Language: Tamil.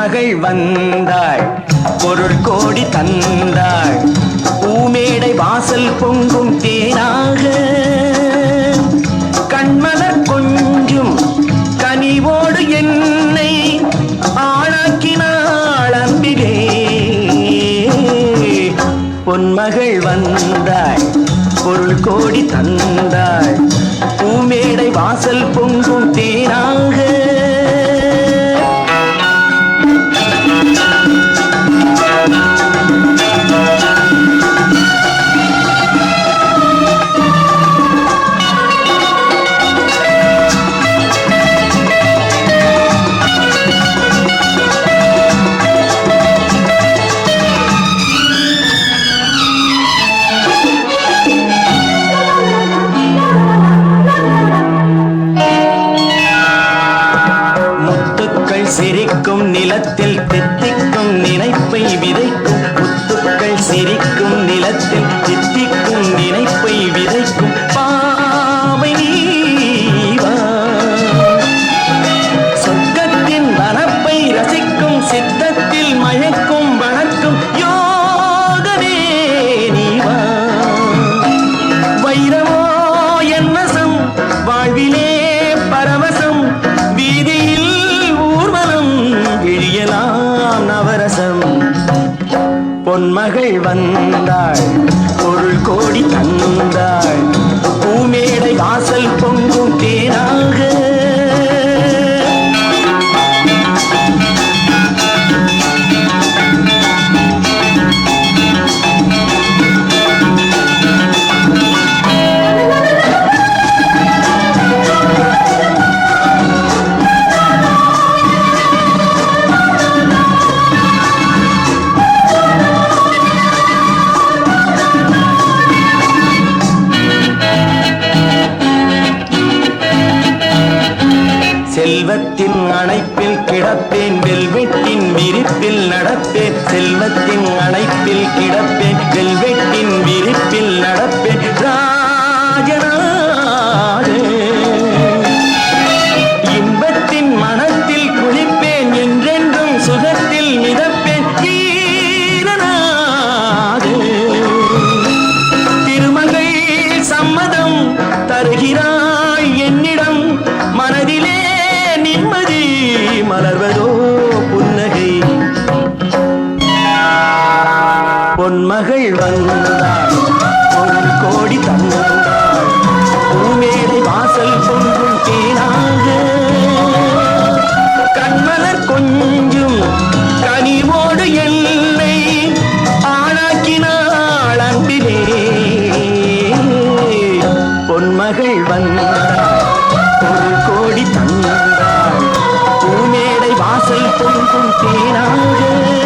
மகள் வந்தாள் பொருள் கோடி தந்தாள் பூமேடை வாசல் பொங்கும் தேனாக. கண்மலர் கொஞ்சும் கனிவோடு என்னை ஆளாக்கினாள் அன்பிலே. பொன்மகள் வந்தாள் பொருள் கோடி தந்தாள் பூமேடை வாசல் பொங்கும் தேனாக. நிலத்தில் தித்திக்கும் நினைப்பை விதைக்கும் மகள் வந்தாள். பொருள் கோடி தந்தாள் செல்வத்தின் அணைப்பில் கிடப்பேன் வெல்வெட்டின் விரிப்பில் நடப்பேன். செல்வத்தின் அணைப்பில் கிடப்பேன் வெல்வெட்டின் விரிப்பில் நடப்பேன். ராஜராஜ இன்பத்தின் மனத்தில் குளிப்பேன் என்றென்றும் சுகத்தில் மிதப்பேன். ஈரனாக திருமகள் சம்மதம் தருகிறார் மகள் வந்தாள் ஒரு கோடி தந்தாள் பூமேடை வாசல் பொங்கும் தேனாக